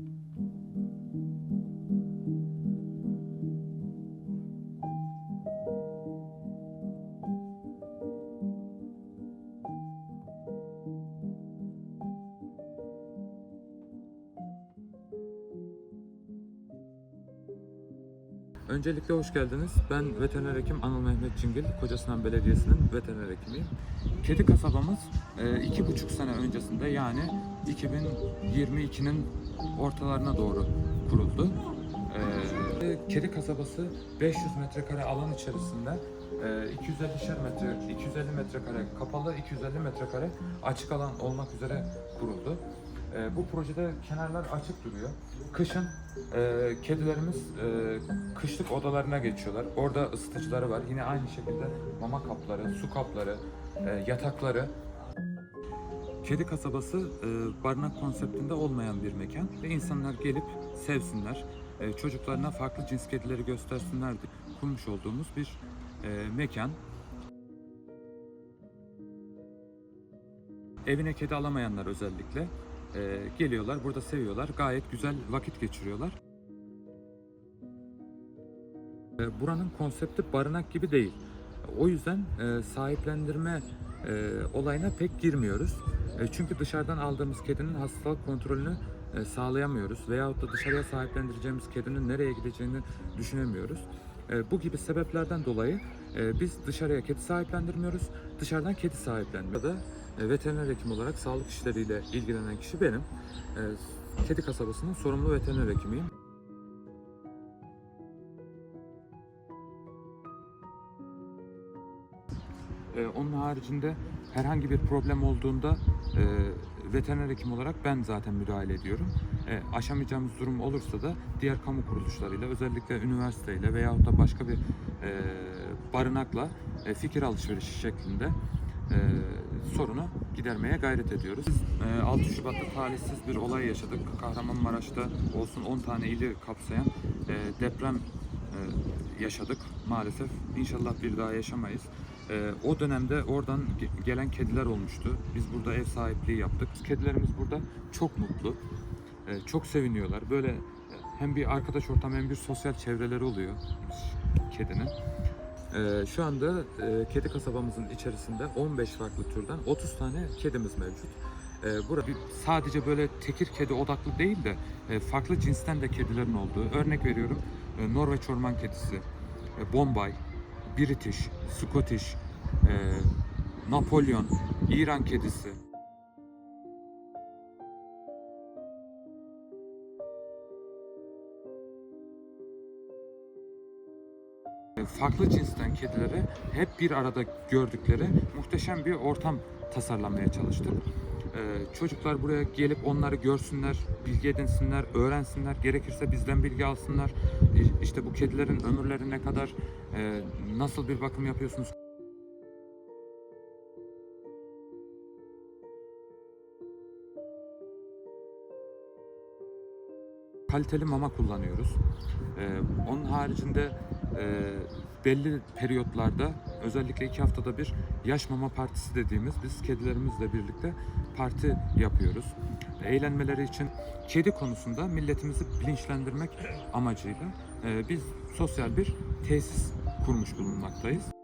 Thank you. Öncelikle hoş geldiniz. Ben veteriner hekim Anıl Mehmet Cingil, Kocasinan Belediyesi'nin veteriner hekimiyim. Kedi kasabamız e, iki buçuk sene öncesinde yani 2022'nin ortalarına doğru kuruldu. E, Kedi kasabası 500 metrekare alan içerisinde e, 250'şer metre, 250 metrekare kapalı, 250 metrekare açık alan olmak üzere kuruldu. E, bu projede kenarlar açık duruyor. Kışın e, kedilerimiz e, kışlık odalarına geçiyorlar. Orada ısıtıcıları var. Yine aynı şekilde mama kapları, su kapları, e, yatakları. Kedi kasabası e, barınak konseptinde olmayan bir mekan ve insanlar gelip sevsinler, e, çocuklarına farklı cins kedileri göstersinler diye kurmuş olduğumuz bir e, mekan. Evine kedi alamayanlar özellikle e, geliyorlar, burada seviyorlar, gayet güzel vakit geçiriyorlar. E, buranın konsepti barınak gibi değil. O yüzden e, sahiplendirme e, olayına pek girmiyoruz. E, çünkü dışarıdan aldığımız kedinin hastalık kontrolünü e, sağlayamıyoruz veyahut da dışarıya sahiplendireceğimiz kedinin nereye gideceğini düşünemiyoruz. E, bu gibi sebeplerden dolayı e, biz dışarıya kedi sahiplendirmiyoruz, dışarıdan kedi sahiplendiriyoruz. Veteriner hekim olarak sağlık işleriyle ilgilenen kişi benim. E, Kedi kasabasının sorumlu veteriner hekimiyim. Ee, onun haricinde herhangi bir problem olduğunda e, veteriner hekim olarak ben zaten müdahale ediyorum. E, aşamayacağımız durum olursa da diğer kamu kuruluşlarıyla özellikle üniversiteyle veyahut da başka bir e, barınakla fikir alışverişi şeklinde sorunu gidermeye gayret ediyoruz. Biz e, 6 Şubat'ta talihsiz bir olay yaşadık. Kahramanmaraş'ta olsun 10 tane ili kapsayan e, deprem e, yaşadık maalesef. İnşallah bir daha yaşamayız. E, o dönemde oradan ge- gelen kediler olmuştu. Biz burada ev sahipliği yaptık. Kedilerimiz burada çok mutlu. E, çok seviniyorlar. Böyle hem bir arkadaş ortamı hem bir sosyal çevreleri oluyor kedinin. E, şu anda e, kedi kasabamızın içerisinde 15 farklı türden 30 tane kedimiz mevcut. E, burada sadece böyle tekir kedi odaklı değil de e, farklı cinsten de kedilerin olduğu. Örnek veriyorum e, Norveç orman kedisi, Bombay, British, Scottish, e, Napolyon, İran kedisi. Farklı cinsten kedileri hep bir arada gördükleri muhteşem bir ortam tasarlamaya çalıştık. E, çocuklar buraya gelip onları görsünler, bilgi edinsinler, öğrensinler, gerekirse bizden bilgi alsınlar. İşte bu kedilerin ömürleri ne kadar, e, nasıl bir bakım yapıyorsunuz, kaliteli mama kullanıyoruz. Ee, onun haricinde belli periyotlarda özellikle iki haftada bir yaş mama partisi dediğimiz biz kedilerimizle birlikte parti yapıyoruz. Eğlenmeleri için kedi konusunda milletimizi bilinçlendirmek amacıyla e, biz sosyal bir tesis kurmuş bulunmaktayız.